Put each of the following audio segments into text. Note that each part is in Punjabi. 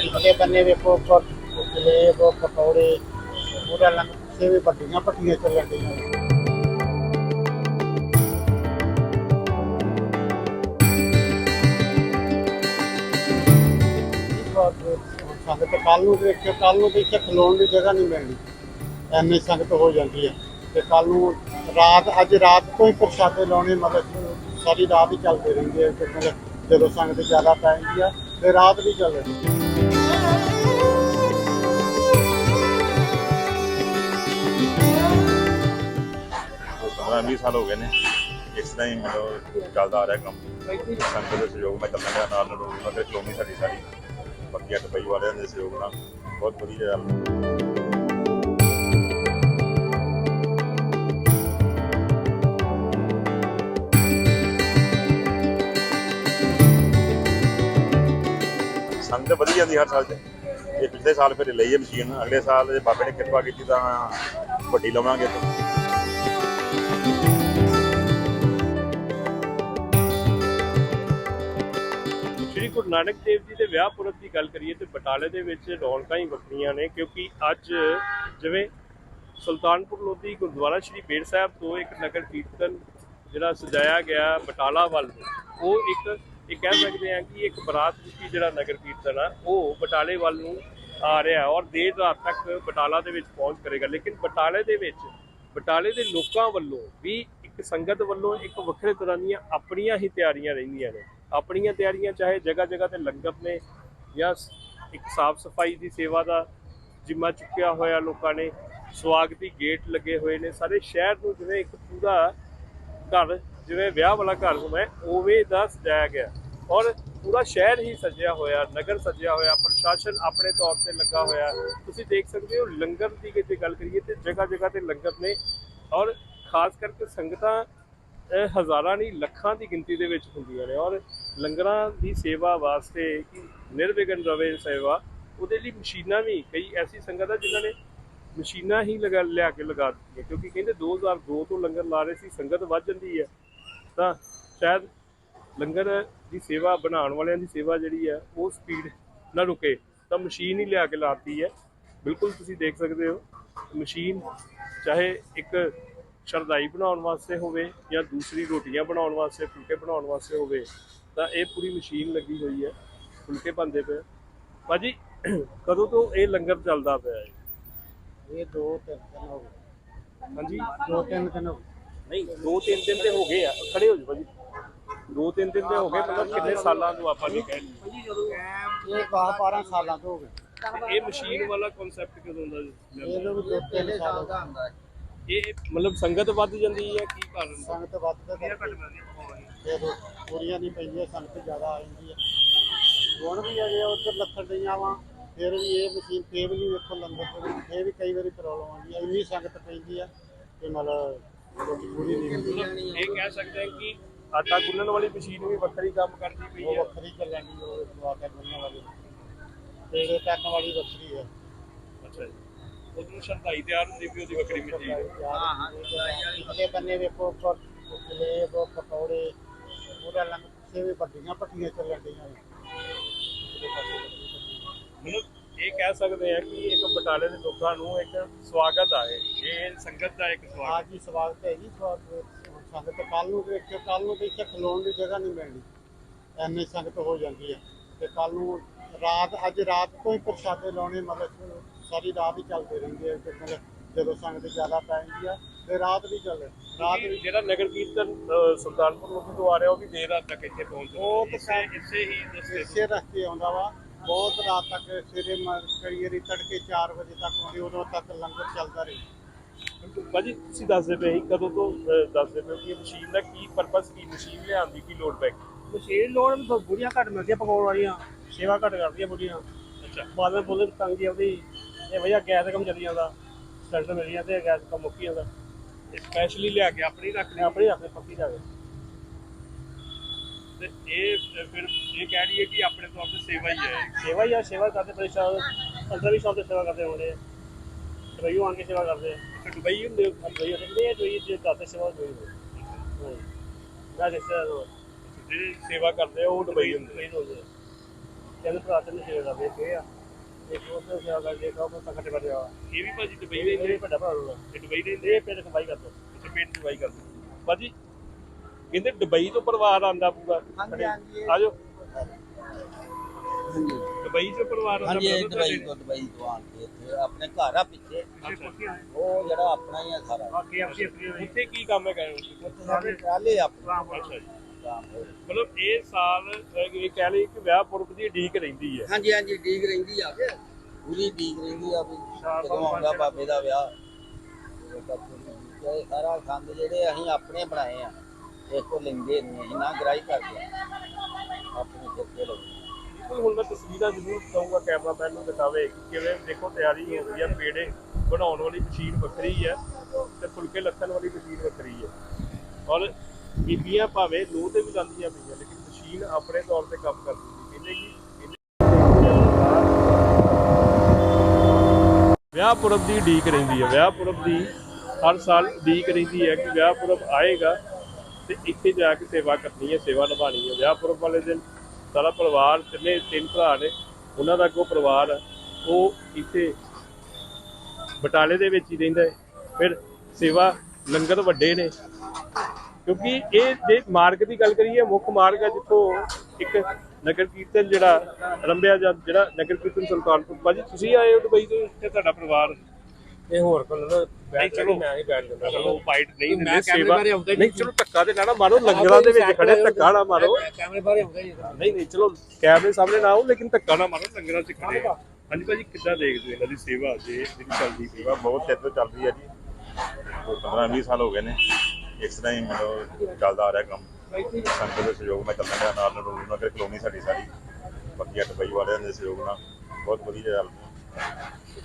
ਪਿਛਲੇ ਬੰਨੇ ਵੇਖੋ ਪ- ਜਲੇਬ ਪਕੌੜੇ, ਪੂਰਾ ਲੰਗ ਸੇ ਵੀ ਵੱਡੀਆਂ ਭੱਟੀਆਂ ਚੱਲਣ ਡੀਆਂ ਸੰਗਤ ਕੱਲ ਨੂੰ ਦੇਖਿਓ ਕੱਲ ਨੂੰ ਤੇ ਖਲੋਣ ਦੀ ਜਗ੍ਹਾ ਨਹੀਂ ਮਿਲਣੀ। ਐਨੀ ਸੰਗਤ ਹੋ ਜਾਂਦੀ ਹੈ ਤੇ ਕੱਲ ਨੂੰ ਰਾਤ, ਅੱਜ ਰਾਤ ਤੋਂ ਹੀ ਪ੍ਰਸ਼ਾਦੇ ਲਾਉਣੇ, ਮਤਲਬ ਸਾਰੀ ਰਾਤ ਹੀ ਚੱਲਦੇ ਰਹਿੰਦੇ ਆ ਕਿਉਂਕਿ ਜਦੋਂ ਸੰਗਤ ਜ਼ਿਆਦਾ ਪੈ ਜਾਂਦੀ ਆ, ਤੇ ਰਾਤ ਵੀ ਚੱਲਦੀ ਪੰਦਰਾਂ ਵੀਹ ਸਾਲ ਹੋ ਗਏ ਨੇ। ਇਸ ਤਰ੍ਹਾਂ ਹੀ ਮਤਲਬ ਚੱਲਦਾ ਆ ਰਿਹਾ ਕੰਮ। ਸੰਗਤ ਦੇ ਸਹਿਯੋਗ ਮੈਂ ਚੱਲਣ ਡਿਆ, ਨਾਲ ਨਾਲ ਮਤਲਬ ਚਲੋਣੀ ਸਾਡੀ ਸਾਰੀ ਬਾਕੀ ਅੱਠ ਵਾਲਿਆਂ ਦੇ ਸਹਿਯੋਗ ਨਾਲ। ਬਹੁਤ ਵਧੀਆ ਚੱਲ ਸੰਗਤ ਵਧੀਆ ਜਾਂਦੀ ਹਰ ਸਾਲ ਚ। ਇਹ ਪਿਛਲੇ ਸਾਲ ਫਿਰ ਲਈ ਹੈ ਮਸ਼ੀਨ, ਅਗਲੇ ਸਾਲ ਜੇ ਬਾਬੇ ਨੇ ਕਿਰਪਾ ਕੀਤੀ ਤਾਂ ਵੱਡੀ ਲਵਾਂਗੇ ਤਾਂ ਸ਼੍ਰੀ ਗੁਰੂ ਨਾਨਕ ਦੇਵ ਜੀ ਦੇ ਵਿਆਹ ਪੁਰਬ ਦੀ ਗੱਲ ਕਰੀਏ ਤੇ ਬਟਾਲੇ ਦੇ ਵਿੱਚ ਰੌਣਕਾਂ ਹੀ ਵੱਖਰੀਆਂ ਨੇ ਕਿਉਂਕਿ ਅੱਜ ਜਿਵੇਂ ਸੁਲਤਾਨਪੁਰ ਲੋਧੀ ਗੁਰਦੁਆਰਾ ਸ਼੍ਰੀ ਬੇਰ ਸਾਹਿਬ ਤੋਂ ਇੱਕ ਨਗਰ ਕੀਰਤਨ ਜਿਹੜਾ ਸਜਾਇਆ ਗਿਆ ਬਟਾਲਾ ਵੱਲ ਨੂੰ, ਉਹ ਇੱਕ ਇਹ ਕਹਿ ਸਕਦੇ ਹਾਂ ਕਿ ਇੱਕ ਬਰਾਤ ਰੂਪੀ ਜਿਹੜਾ ਨਗਰ ਕੀਰਤਨ ਆ ਉਹ ਬਟਾਲੇ ਵੱਲ ਨੂੰ ਆ ਰਿਹਾ ਔਰ ਦੇਰ ਰਾਤ ਤੱਕ ਬਟਾਲਾ ਦੇ ਵਿੱਚ ਪਹੁੰਚ ਕਰੇਗਾ। ਲੇਕਿਨ ਬਟਾਲੇ ਦੇ ਵਿੱਚ ਬਟਾਲੇ ਦੇ ਲੋਕਾਂ ਵੱਲੋਂ ਵੀ ਇੱਕ ਸੰਗਤ ਵੱਲੋਂ ਇੱਕ ਵੱਖਰੇ ਤਰ੍ਹਾਂ ਦੀਆਂ ਆਪਣੀਆਂ ਹੀ ਤਿਆਰੀਆਂ ਰਹਿੰਦੀਆਂ ਨੇ। ਆਪਣੀਆਂ ਤਿਆਰੀਆਂ ਚਾਹੇ ਜਗ੍ਹਾ ਜਗ੍ਹਾ ਤੇ ਲੰਗਰ ਨੇ ਜਾਂ ਇੱਕ ਸਾਫ਼ ਸਫ਼ਾਈ ਦੀ ਸੇਵਾ ਦਾ ਜਿੰਮਾ ਚੁੱਕਿਆ ਹੋਇਆ ਲੋਕਾਂ ਨੇ, ਸਵਾਗਤੀ ਗੇਟ ਲੱਗੇ ਹੋਏ ਨੇ। ਸਾਰੇ ਸ਼ਹਿਰ ਨੂੰ ਜਿਵੇਂ ਇੱਕ ਪੂਰਾ ਘਰ, ਜਿਵੇਂ ਵਿਆਹ ਵਾਲਾ ਘਰ ਹੋਵੇ, ਉਵੇਂ ਦਾ ਸਜਾਇਆ ਗਿਆ। ਔਰ ਪੂਰਾ ਸ਼ਹਿਰ ਹੀ ਸਜਿਆ ਹੋਇਆ, ਨਗਰ ਸਜਿਆ ਹੋਇਆ, ਪ੍ਰਸ਼ਾਸਨ ਆਪਣੇ ਤੌਰ ਤੇ ਲੱਗਾ ਹੋਇਆ। ਤੁਸੀਂ ਦੇਖ ਸਕਦੇ ਹੋ, ਲੰਗਰ ਦੀ ਜੇ ਗੱਲ ਕਰੀਏ ਤੇ ਜਗ੍ਹਾ ਜਗ੍ਹਾ ਤੇ ਲੰਗਰ ਨੇ ਔਰ ਖਾਸ ਕਰਕੇ ਸੰਗਤਾਂ ਹਜ਼ਾਰਾਂ ਨਹੀਂ, ਲੱਖਾਂ ਦੀ ਗਿਣਤੀ ਦੇ ਵਿੱਚ ਹੁੰਦੀਆਂ ਨੇ। ਔਰ ਲੰਗਰਾਂ ਦੀ ਸੇਵਾ ਵਾਸਤੇ ਕਿ ਨਿਰਵਿਘਨ ਰਵੇ ਸੇਵਾ, ਉਹਦੇ ਲਈ ਮਸ਼ੀਨਾਂ ਵੀ, ਕਈ ਐਸੀ ਸੰਗਤ ਆ ਜਿਨ੍ਹਾਂ ਨੇ ਮਸ਼ੀਨਾਂ ਹੀ ਲਗਾ, ਲਿਆ ਕੇ ਲਗਾ ਦਿੱਤੀਆਂ। ਕਿਉਂਕਿ ਕਹਿੰਦੇ 2002 ਤੋਂ ਲੰਗਰ ਲਾ ਰਹੇ ਸੀ, ਸੰਗਤ ਵੱਧ ਜਾਂਦੀ ਹੈ। ਤਾਂ ਸ਼ਾਇਦ ਲੰਗਰ ਦੀ ਸੇਵਾ ਬਣਾਉਣ ਵਾਲਿਆਂ ਦੀ ਸੇਵਾ ਜਿਹੜੀ ਹੈ ਉਹ ਸਪੀਡ ਨਾ ਰੁਕੇ। ਤਾਂ ਮਸ਼ੀਨ ਹੀ ਲਿਆ ਕੇ ਲਾਤੀ ਹੈ। ਬਿਲਕੁਲ ਤੁਸੀਂ ਦੇਖ ਸਕਦੇ ਹੋ ਮਸ਼ੀਨ ਚਾਹੇ ਇੱਕ ਸ਼ਰਦਾਈ ਬਣਾਉਣ ਵਾਸਤੇ ਹੋਵੇ ਜਾਂ ਦੂਸਰੀ ਰੋਟੀਆਂ ਬਣਾਉਣ ਵਾਸਤੇ ਫੁਲਕੇ ਬਣਾਉਣ ਵਾਸਤੇ ਹੋਵੇ ਤਾਂ ਇਹ ਪੂਰੀ ਮਸ਼ੀਨ ਲੱਗੀ ਹੋਈ ਹੈ ਫੁਲਕੇ ਬਣਦੇ ਪਏ। ਭਾਜੀ ਕਦੋਂ ਤੋਂ ਇਹ ਲੰਗਰ ਚੱਲਦਾ ਪਿਆ ਹੈ? ਇਹ ਦੋ ਤਿੰਨ ਦਿਨ ਹੋ ਗਏ। ਹਾਂਜੀ। ਦੋ ਤਿੰਨ ਦਿਨ ਹੋ ਗਏ। ਨਹੀਂ ਦੋ ਤਿੰਨ ਦਿਨ ਤੇ ਹੋ ਗਏ ਆ। ਖੜੇ ਹੋ ਜੀ ਭਾਜੀ। ਦੋ ਤਿੰਨ ਦਿਨ ਤੇ ਹੋ ਗਏ ਮਤਲਬ ਕਿੰਨੇ ਸਾਲਾਂ ਤੋਂ ਆਪਾਂ ਨਹੀਂ ਕਹਿ ਇਹ 10 12 ਸਾਲਾਂ ਤੋਂ ਹੋ ਗਏ। ਤੇ ਇਹ ਮਸ਼ੀਨ ਵਾਲਾ ਕਨਸੈਪਟ ਕਦੋਂ ਦਾ ਜੀ? ਇਹ ਲੋਕ ਦੋ ਤਿੰਨ ਸਾਲ ਹੋ ਗਏ ਇਹ ਮਤਲਬ ਸੰਗਤ ਵੱਧ ਜਾਂਦੀ ਹੈ ਕੀ ਕਾਰਨ ਸੰਗਤ ਵੱਧ ਤੇ ਫਿਰ ਪੂਰੀਆਂ ਨਹੀਂ ਪੈਂਦੀਆਂ ਸੰਗਤ ਜ਼ਿਆਦਾ ਆ ਜਾਂਦੀ ਹੈ। ਹੁਣ ਵੀ ਅਜੇ ਉੱਧਰ ਲੱਥਣ ਡਈਆਂ ਵਾ। ਫਿਰ ਵੀ ਇਹ ਮਸ਼ੀਨ ਫੇਰ ਵੀ ਵੇਖੋ ਲੰਗਰ ਤੇ ਵੀ ਫੇਰ ਵੀ ਕਈ ਵਾਰੀ ਪ੍ਰੋਬਲਮ ਆਉਂਦੀ ਹੈ। ਇੰਨੀ ਸੰਗਤ ਪੈਂਦੀ ਆ ਕਿ ਮਤਲਬ ਰੋਟੀ ਪੂਰੀ ਨਹੀਂ ਹੁੰਦੀ। ਮਤਲਬ ਇਹ ਕਹਿ ਸਕਦੇ ਹਾਂ ਕਿ ਆਟਾ ਗੁੰਨਣ ਵਾਲੀ ਮਸ਼ੀਨ ਵੀ ਵੱਖਰੀ ਕੰਮ ਕਰਦੀ ਪਈ ਉਹ ਹੈ। ਵੱਖਰੀ ਚੱਲਣ ਉਹ ਕੇ ਬੰਨਣ ਵਾਲੀ। ਤੇਰੇ ਕਰਨ ਵਾਲੀ ਵੱਖਰੀ ਹੈ। ਅੱਛਾ ਜੀ। ਉਹਨੂੰ ਸ਼ਰਦਾਈ ਤਿਆਰ ਹੁੰਦੀ ਵੀ ਉਹਦੀ ਵੱਖਰੀ ਮਸ਼ੀਨ ਹੈ। ਹਾਂ। ਹਾਂ। ਪਿਛਲੇ ਬੰਨੇ ਵੇਖੋ ਜਲੇਬ ਪਕੌੜੇ ਪੂਰਾ ਲੰਗਰ ਸੇ ਵੀ ਵੱਡੀਆਂ ਭੱਟੀਆਂ ਚੱਲਣ ਡੀਆਂ ਮਤਲਬ ਇਹ ਕਹਿ ਸਕਦੇ ਹਾਂ ਕਿ ਇੱਕ ਬਟਾਲੇ ਦੇ ਲੋਕਾਂ ਨੂੰ ਇੱਕ ਸਵਾਗਤ ਆ ਇਹ। ਇਹ ਸੰਗਤ ਦਾ ਇੱਕ ਸਵਾਗਤ। ਆਜ ਹੀ ਸਵਾਗਤ ਹੈ ਜੀ ਸਵਾਗਤ ਸੰਗਤ ਕੱਲ ਨੂੰ ਦੇਖਿਓ ਕੱਲ ਨੂੰ ਤੇ ਇੱਥੇ ਖਲੋਣ ਦੀ ਜਗ੍ਹਾ ਨਹੀਂ ਮਿਲਣੀ। ਐਨੀ ਸੰਗਤ ਹੋ ਜਾਂਦੀ ਹੈ। ਤੇ ਕੱਲ ਨੂੰ ਰਾਤ ਅੱਜ ਰਾਤ ਤੋਂ ਹੀ ਪ੍ਰਸ਼ਾਦੇ ਲਾਉਣੇ ਮਤਲਬ ਸਾਰੀ ਰਾਤ ਹੀ ਚੱਲਦੇ ਰਹਿੰਦੇ ਆ ਕਿਉਂਕਿ ਜਦੋਂ ਸੰਗਤ ਜ਼ਿਆਦਾ ਪੈ ਜਾਂਦੀ ਆ ਤੇ ਰਾਤ ਵੀ ਚੱਲੇ ਰਾਤ ਵੀ ਜਿਹੜਾ ਨਗਰ ਕੀਰਤਨ ਸੁਲਤਾਨਪੁਰ ਲੋਕੀ ਤੋਂ ਆ ਰਿਹਾ ਉਹ ਵੀ ਦੇਰ ਰਾਤ ਤੱਕ ਇੱਥੇ ਪਹੁੰਚਦਾ ਉਹ ਤਾਂ ਇਸੇ ਹੀ ਰਸਤੇ ਇਸੇ ਰਸਤੇ ਆਉਂਦਾ ਵਾ। ਬਹੁਤ ਰਾਤ ਤੱਕ ਸਵੇਰੇ ਕਈ ਵਾਰੀ ਤੜਕੇ 4 ਵਜੇ ਤੱਕ ਆਉਂਦੀ ਉਦੋਂ ਤੱਕ ਲੰਗਰ ਚੱਲਦਾ ਰਹੇ ਭਾਜੀ ਤੁਸੀਂ ਦੱਸਦੇ ਪਏ ਸੀ ਕਦੋਂ ਤੋਂ ਅ, ਦੱਸਦੇ ਪਏ ਹੋ ਕਿ ਇਹ ਮਸ਼ੀਨ ਦਾ ਕੀ ਪਰਪਸ ਕੀ ਮਸ਼ੀਨ ਲਿਆਉਣ ਦੀ ਕੀ ਲੋੜ ਪੈ ਗਈ? ਮਸ਼ੀਨ ਲੋੜ ਵੀ ਬੁੜੀਆਂ ਘੱਟ ਮਿਲਦੀਆਂ ਪਕਾਉਣ ਵਾਲੀਆਂ। ਸੇਵਾ ਘੱਟ ਕਰਦੀਆਂ ਬੁੜੀਆਂ। ਅੱਛਾ। ਬਾਦਲ ਬੋਲੇ ਤੰਗੀ ਆਉਂਦੀ ਇਹ ਵਜ੍ਹਾ ਗੈਸ ਦਾ ਕੰਮ ਚੱਲੀ ਜਾਂਦਾ। ਸਿਲੰਡਰ ਮਿਲ ਜਾਂਦਾ ਤੇ ਗੈਸ ਦਾ ਕੰਮ ਮੁੱਕੀ ਜਾਂਦਾ। ਸਪੈਸ਼ਲੀ ਲਿਆ ਕੇ ਆਪਣੀ ਰੱਖ ਮੈਂ ਆਪਣੀ ਰੱਖਦੇ ਪੱਕੀ ਜਾਵੇ ਤੇ ਇਹ ਫਿਰ ਇਹ ਕਹਿ ਲਈਏ ਕਿ ਆਪਣੇ ਤੇ ਸੇਵਾ ਹੀ ਹੈ। ਸੇਵਾ ਹੀ ਆ ਸੇਵਾ ਕਰਦੇ ਸਾਲ ਅੰਦਰ ਵੀ ਸਾਲ ਤੇ ਸੇਵਾ ਕਰਦੇ ਹੋਣੇ ਰਈਓ ਆਣ ਕੇ ਸੇਵਾ ਕਰਦੇ ਤੇ ਦੁਬਈ ਹੁੰਦੇ ਹੋ? ਜੇ ਸੇਵਾ ਜਿਹੜੇ ਸੇਵਾ ਕਰਦੇ ਆ ਉਹ ਦੁਬਈ ਹੁੰਦੇ ਆ। ਇੱਕ ਸੇਵਾ ਕਰ ਜੇ ਕਹੋ ਤਾਂ ਕੱਟੇ ਬੜਿਆ ਇਹ ਵੀ ਭਾਜੀ ਦੁਬਈ ਇਹ ਦੇ ਇਹ ਵੱਡਾ ਭਰਾ ਹੋਊਗਾ ਇਹ ਦੁਬਈ ਦੇ ਇਹ ਪਿੰਡ ਕਮਾਈ ਕਰਦਾ ਅੱਛਾ ਪੇਟ ਦਵਾਈ ਕਰਦੇ ਭਾਜੀ ਕਹਿੰਦੇ ਦੁਬਈ ਤੋਂ ਪਰਿਵਾਰ ਆਂਦਾ ਪੂਰਾ? ਹਾਂਜੀ, ਹਾਂਜੀ, ਇਹ- ਆਜੋ ਦੁਬਈ ਤੋਂ ਪਰਿਵਾਰ ਆਂਦਾ ਹਾਂਜੀ ਇਹ brother ਦੁਬਈ ਤੁਹਾਡੇ? ਤੋਂ ਦੁਬਈ ਤੋਂ ਆਣ ਕੇ ਇੱਥੇ ਆਪਣੇ ਘਰ ਆ ਪਿੱਛੇ। ਉਹ ਜਿਹੜਾ ਆਪਣਾ ਹੀ ਆ ਸਾਰਾ ਉੱਥੇ ਕੀ ਕੰਮ ਹੈ ਗਏ ਉੱਥੇ ਸਾਡੇ ਟਰਾਲੇ ਆਪਣੇ ਅੱਛਾ ਜੀ ਕੰਮ ਹੋਏ। ਮਤਲਬ ਇਹ ਸਾਲ ਅਹ, ਇਹ ਕਹਿ ਲਈ ਕਿ ਵਿਆਹ ਪੁਰਬ ਦੀ ਢੀਕ ਰਹਿੰਦੀ ਹੈ ਹਾਂਜੀ ਹਾਂਜੀ ਡੀਕ ਰਹਿੰਦੀ ਆ ਪੂਰੀ ਡੀਕ ਰਹਿੰਦੀ ਆ ਵੀ ਕਦੋਂ ਆਉਂਦਾ ਬਾਬੇ ਦਾ ਵਿਆਹ ਇਹ ਤਾਂ ਪੂਰੀ ਡੀਕ ਆ। ਇਹ ਸਾਰਾ ਸੰਦ ਜਿਹੜੇ ਅਸੀਂ ਆਪਣੇ ਬਣਾਏ ਆ ਇਸ ਤੋਂ ਲੈਂਦੇ ਨਹੀਂ ਅਸੀਂ ਨਾ ਗ੍ਰਾਈ ਕਰਦੇ ਆ। ਆਪਣੇ ਸਿਰ ਤੇ ਲਾਉਂਦੇ ਕੋਈ ਹੁਣ ਮੈਂ ਤਸਵੀਰਾਂ ਜ਼ਰੂਰ ਦਊਂਗਾ ਕੈਮਰਾਮੈਨ ਨੂੰ ਦਿਖਾਵੇ ਕਿ ਕਿਵੇਂ ਦੇਖੋ ਤਿਆਰੀ ਹੋ ਰਹੀ ਹੈ ਪੇੜੇ ਬਣਾਉਣ ਵਾਲੀ ਮਸ਼ੀਨ ਵੱਖਰੀ ਹੈ ਤੇ ਫੁਲਕੇ ਲੱਥਣ ਵਾਲੀ ਮਸ਼ੀਨ ਵੱਖਰੀ ਹੈ ਔਰ ਬੀਬੀਆਂ ਭਾਵੇਂ ਲੋਹ ਤੇ ਵੀ ਲਾਉਂਦੀਆਂ ਪਈਆਂ, ਲੇਕਿਨ ਮਸ਼ੀਨ ਆਪਣੇ ਤੌਰ ਤੇ ਕੰਮ ਕਰਦੀ ਹੈ ਕਹਿੰਦੇ ਕਿ ਵਿਆਹ ਪੁਰਬ ਦੀ ਢੀਕ ਰਹਿੰਦੀ ਹੈ ਵਿਆਹ ਪੁਰਬ ਦੀ ਹਰ ਸਾਲ ਢੀਕ ਰਹਿੰਦੀ ਹੈ ਕਿ ਵਿਆਹ ਪੁਰਬ ਆਏਗਾ ਤੇ ਇੱਥੇ ਜਾ ਕੇ ਸੇਵਾ ਕਰਨੀ ਹੈ ਸੇਵਾ ਨਿਭਾਣੀ ਹੈ ਵਿਆਹ ਪੁਰਬ ਵਾਲੇ ਦਿਨ ਸਾਰਾ ਪਰਿਵਾਰ ਤਿੰਨੇ ਤਿੰਨ ਭਰਾ ਨੇ, ਉਹਨਾਂ ਦਾ ਕੋ ਪਰਿਵਾਰ ਆ। ਉਹ ਇੱਥੇ ਬਟਾਲੇ ਦੇ ਵਿੱਚ ਹੀ ਰਹਿੰਦਾ ਹੈ। ਫਿਰ ਸੇਵਾ ਲੰਗਰ ਵੱਡੇ ਨੇ। ਕਿਉਂਕਿ ਇਹ ਜੇ ਮਾਰਗ ਦੀ ਗੱਲ ਕਰੀਏ, ਮੁੱਖ ਮਾਰਗ ਹੈ ਜਿੱਥੋਂ ਇੱਕ ਨਗਰ ਕੀਰਤਨ ਜਿਹੜਾ ਰੰਭਿਆ ਜਾਂ ਜਿਹੜਾ ਨਗਰ ਕੀਰਤਨ ਸੁਲਤਾਨਪੁਰ। ਭਾਜੀ, ਤੁਸੀਂ ਆਏ ਹੋ ਦੁਬਈ ਤੋਂ ਇੱਥੇ ਤੁਹਾਡਾ ਪਰਿਵਾਰ? ਇਹ ਹੋਰ ਕੋਲ ਨਹੀਂ ਚਲੋ। ਮੈਂ ਹੀ ਬੈਠ ਜਾਂਦਾ। ਚਲੋ ਬਾਈਟ ਨਹੀਂ ਦਿੰਦੇ ਸੇਵਾ ਨਹੀਂ ਚਲੋ ਧੱਕਾ ਤੇ ਨਾ ਨਾ ਮਾਰੋ ਲੰਗਰਾਂ ਦੇ ਵਿੱਚ ਖੜੇ ਧੱਕਾ ਨਾ ਮਾਰੋ। ਕੈਮਰੇ ਬਾਰੇ ਆਉਂਦਾ ਹੀ ਨਹੀਂ। ਨਹੀਂ ਚਲੋ ਕੈਮਰੇ ਸਾਹਮਣੇ ਨਾ ਆਓ ਲੇਕਿਨ ਧੱਕਾ ਨਾ ਮਾਰੋ ਲੰਗਰਾਂ 'ਚ ਖੜੇ। ਹਾਂਜੀ ਭਾਜੀ ਕਿੱਦਾਂ ਦੇਖਦੇ ਹੋ ਇਹਨਾਂ ਦੀ ਸੇਵਾ ਜੇ ਜਿਹੜੀ ਚੱਲਦੀ ਸੇਵਾ ਬਹੁਤ ਚਿਰ ਤੋਂ ਚੱਲ ਰਹੀ ਹੈ ਜੀ। 15 20 ਸਾਲ ਹੋ ਗਏ ਨੇ। ਇਸ ਤਰ੍ਹਾਂ ਹੀ ਮਤਲਬ ਚੱਲਦਾ ਆ ਰਿਹਾ ਕੰਮ। ਸੰਗਤ ਦੇ ਸਹਿਯੋਗ ਨਾਲ ਚੱਲਣ ਡਿਆ ਨਾਲ ਨਰੂਰ ਨਗਰ ਕਲੋਨੀ ਸਾਡੀ ਸਾਰੀ। ਬਾਕੀ ਦੁਬਈ ਵਾਲਿਆਂ ਦੇ ਸਹਿਯੋਗ ਨਾਲ ਬਹੁਤ ਵਧੀਆ ਚੱਲ ਰਹੀ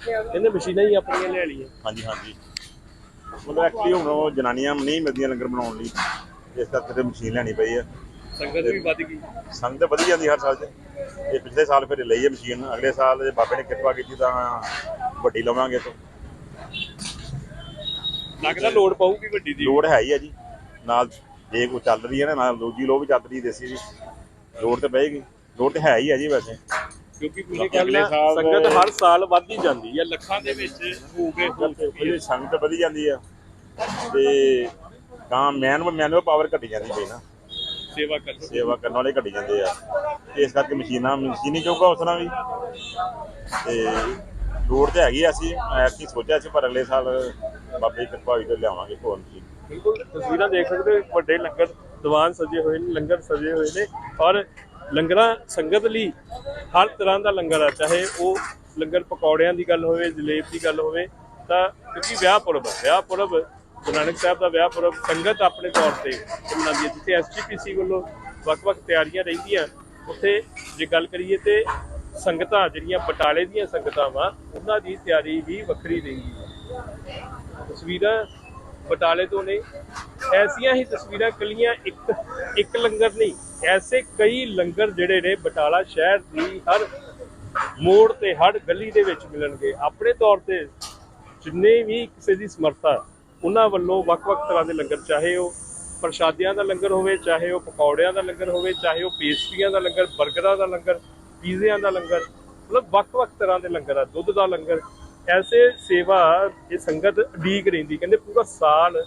ਇਹਨੇ ਮਸ਼ੀਨਾਂ ਹੀ ਆਪਣੀਆਂ ਲੈ ਲਈਆਂ। ਹਾਂਜੀ ਹਾਂਜੀ। ਮਤਲਬ ਐਕਚੁਅਲੀ ਹੁਣ ਉਹ ਜਨਾਨੀਆਂ ਨਹੀਂ ਮਿਲਦੀਆਂ ਲੰਗਰ ਬਣਾਉਣ ਲਈ। ਇਸ ਕਰਕੇ ਤੇ ਮਸ਼ੀਨ ਲੈਣੀ ਪਈ ਹੈ ਸੰਗਤ ਵੀ ਵੱਧ ਗਈ। ਸੰਗਤ ਵਧੀ ਜਾਂਦੀ ਹਰ ਸਾਲ 'ਚ। ਇਹ ਪਿਛਲੇ ਸਾਲ ਫਿਰ ਲਈ ਹੈ ਮਸ਼ੀਨ ਅਗਲੇ ਸਾਲ ਜੇ ਬਾਬੇ ਨੇ ਕਿਰਪਾ ਕੀਤੀ ਤਾਂ ਵੱਡੀ ਲਵਾਂਗੇ ਤੋਂ ਲੱਗਦਾ ਲੋਡ ਪਊਗੀ ਵੱਡੀ ਦੀ। ਲੋੜ ਹੈ ਹੀ ਹੈ ਜੀ। ਨਾਲ ਜੇ ਕੋਈ ਚੱਲ ਰਹੀ ਹੈ ਨਾ ਨਾਲ ਦੂਜੀ ਲੋ ਵੀ ਚੱਲ ਰਹੀ ਦੇਸੀ ਦੀ ਲੋੜ ਤੇ ਪਏਗੀ। ਲੋੜ ਤੇ ਹੈ ਹੀ ਹੈ ਜੀ ਵੈਸੇ। ਕਿਉਂਕਿ ਪੂਰੀ ਬਾਕੀ ਗੱਲ ਅਗਲੇ ਸਾਲ ਸੰਗਤ ਹਰ ਸਾਲ ਵੱਧਦੀ ਜਾਂਦੀ ਹੈ ਲੱਖਾਂ ਦੇ ਵਿੱਚ ਹੋ ਗਏ ਹੋ ਚੁੱਕੀ ਹੈ। ਇਹ ਸੰਗਤ ਵਧੀ ਜਾਂਦੀ ਆ। ਤੇ ਤਾਂ ਮੈਨ ਮੈਨੂਅਲ ਪਾਵਰ ਘਟੀ ਜਾਂਦੀ ਪਈ ਨਾ। ਸੇਵਾ ਕਰੋ ਸੇਵਾ ਕਰਨ ਵਾਲੇ ਘਟੀ ਜਾਂਦੇ ਆ। ਇਸ ਕਰਕੇ ਮਸ਼ੀਨਾਂ ਮਸ਼ੀਨੀ ਕਿਉਂਕਿ ਉਸ ਤਰ੍ਹਾਂ ਵੀ। ਤੇ ਲੋੜ ਤੇ ਹੈਗੀ ਆ ਅਸੀਂ ਐਸੀ ਸੋਚਿਆ ਸੀ ਪਰ ਅਗਲੇ ਸਾਲ ਬਾਬੇ ਦੀ ਕਿਰਪਾ ਹੋਈ ਤੇ ਲਿਆਵਾਂਗੇ ਹੋਰ ਮਸ਼ੀਨ ਬਿਲਕੁਲ ਤਸਵੀਰਾਂ ਦੇਖ ਸਕਦੇ ਹੋ ਵੱਡੇ ਲੰਗਰ ਦੀਵਾਨ ਸਜੇ ਹੋਏ ਨੇ ਲੰਗਰ ਸਜੇ ਹੋਏ ਨੇ ਔਰ ਲੰਗਰਾਂ ਸੰਗਤ ਲਈ ਹਰ ਤਰ੍ਹਾਂ ਦਾ ਲੰਗਰ ਆ, ਚਾਹੇ ਉਹ ਲੰਗਰ ਪਕੌੜਿਆਂ ਦੀ ਗੱਲ ਹੋਵੇ, ਜਲੇਬ ਦੀ ਗੱਲ ਹੋਵੇ, ਤਾਂ ਕਿਉਂਕਿ ਵਿਆਹ ਪੁਰਬ ਵਿਆਹ ਪੁਰਬ ਗੁਰੂ ਨਾਨਕ ਸਾਹਿਬ ਦਾ ਵਿਆਹ ਪੁਰਬ ਸੰਗਤ ਆਪਣੇ ਤੌਰ ਤੇ ਮਨਾਉਂਦੀ ਹੈ, ਜਿੱਥੇ ਐਸਜੀਪੀਸੀ ਵੱਲੋਂ ਵੱਖ-ਵੱਖ ਤਿਆਰੀਆਂ ਰਹਿੰਦੀਆਂ, ਉੱਥੇ ਜੇ ਗੱਲ ਕਰੀਏ ਤੇ ਸੰਗਤਾਂ, ਜਿਹੜੀਆਂ ਬਟਾਲੇ ਦੀਆਂ ਸੰਗਤਾਂ ਵਾ, ਉਹਨਾਂ ਦੀ ਤਿਆਰੀ ਵੀ ਵੱਖਰੀ ਰਹਿੰਦੀ ਹੈ। ਤਸਵੀਰਾਂ ਬਟਾਲੇ ਤੋਂ ਨੇ, ਐਸੀਆਂ ਹੀ ਤਸਵੀਰਾਂ ਕੱਲੀਆਂ ਇੱਕ ਇੱਕ ਲੰਗਰ ਨਹੀਂ ਐਸੇ ਕਈ ਲੰਗਰ ਜਿਹੜੇ ਨੇ ਬਟਾਲਾ ਸ਼ਹਿਰ ਦੀ ਹਰ ਮੋੜ ਤੇ ਹਰ ਗਲੀ ਦੇ ਵਿੱਚ ਮਿਲਣਗੇ। ਆਪਣੇ ਤੌਰ ਤੇ ਜਿੰਨੇ ਵੀ ਕਿਸੇ ਦੀ ਸਮਰੱਥਾ, ਉਹਨਾਂ ਵੱਲੋਂ ਵੱਖ-ਵੱਖ ਤਰ੍ਹਾਂ ਦੇ ਲੰਗਰ, ਚਾਹੇ ਉਹ ਪ੍ਰਸ਼ਾਦਿਆਂ ਦਾ ਲੰਗਰ ਹੋਵੇ, ਚਾਹੇ ਉਹ ਪਕੌੜਿਆਂ ਦਾ ਲੰਗਰ ਹੋਵੇ, ਚਾਹੇ ਉਹ ਪੇਸਟਰੀਆਂ ਦਾ ਲੰਗਰ 버ਗਰਾਂ ਦਾ ਲੰਗਰ, ਪੀਜ਼ਿਆਂ ਦਾ ਲੰਗਰ, ਮਤਲਬ ਵੱਖ-ਵੱਖ ਤਰ੍ਹਾਂ ਦੇ ਲੰਗਰ ਆ, ਦੁੱਧ ਦਾ ਲੰਗਰ। ਐਸੇ ਸੇਵਾ ਇਹ ਸੰਗਤ ਉਡੀਕ ਰਹਿੰਦੀ, ਕਹਿੰਦੇ ਪੂਰਾ ਸਾਲ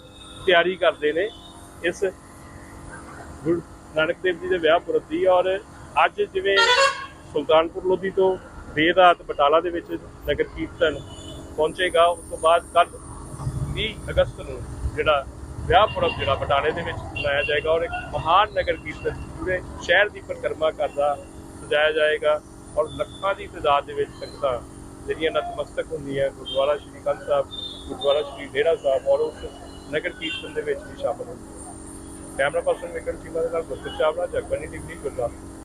ਤਿਆਰੀ ਕਰਦੇ ਨੇ ਇਸ ਗੁਰੂ ਨਾਨਕ ਦੇਵ ਜੀ ਦੇ ਵਿਆਹ ਪੁਰਬ ਦੀ ਔਰ ਅੱਜ ਜਿਵੇਂ ਸੁਲਤਾਨਪੁਰ ਲੋਧੀ ਤੋਂ ਦੇਰ ਰਾਤ ਬਟਾਲਾ ਦੇ ਵਿੱਚ ਨਗਰ ਕੀਰਤਨ ਪਹੁੰਚੇਗਾ, ਉਸ ਤੋਂ ਬਾਅਦ ਕੱਲ 20 ਅਗਸਤ ਨੂੰ ਜਿਹੜਾ ਵਿਆਹ ਪੁਰਬ ਜਿਹੜਾ ਬਟਾਲੇ ਦੇ ਵਿੱਚ ਮਨਾਇਆ ਜਾਏਗਾ ਔਰ ਇੱਕ ਮਹਾਨ ਨਗਰ ਕੀਰਤਨ ਪੂਰੇ ਸ਼ਹਿਰ ਦੀ ਪਰਿਕਰਮਾ ਕਰਦਾ ਸਜਾਇਆ ਜਾਏਗਾ ਔਰ ਲੱਖਾਂ ਦੀ ਤਾਦਾਦ ਦੇ ਵਿੱਚ ਸੰਗਤਾਂ ਜਿਹੜੀਆਂ ਨਤਮਸਤਕ ਹੁੰਦੀਆਂ, ਗੁਰਦੁਆਰਾ ਸ਼੍ਰੀ ਕੰਧ ਸਾਹਿਬ, ਗੁਰਦੁਆਰਾ ਸ਼੍ਰੀ ਡੇਰਾ ਸਾਹਿਬ ਔਰ ਉਸ ਨਗਰ ਕੀਰਤਨ ਦੇ ਵਿੱਚ ਵੀ ਸ਼ਾਮਲ ਹੁੰਦੀਆਂ। ਕੈਮਰਾ ਪਰਸਨ ਵਿਕਰ ਚੀਮਾ ਦੇ ਨਾਲ ਗੁਰਪ੍ਰੀਤ ਚਾਵਲਾ ਜਗਬਾਨੀ ਟੀਵੀ ਗੁਰਦਾਸਪੁਰ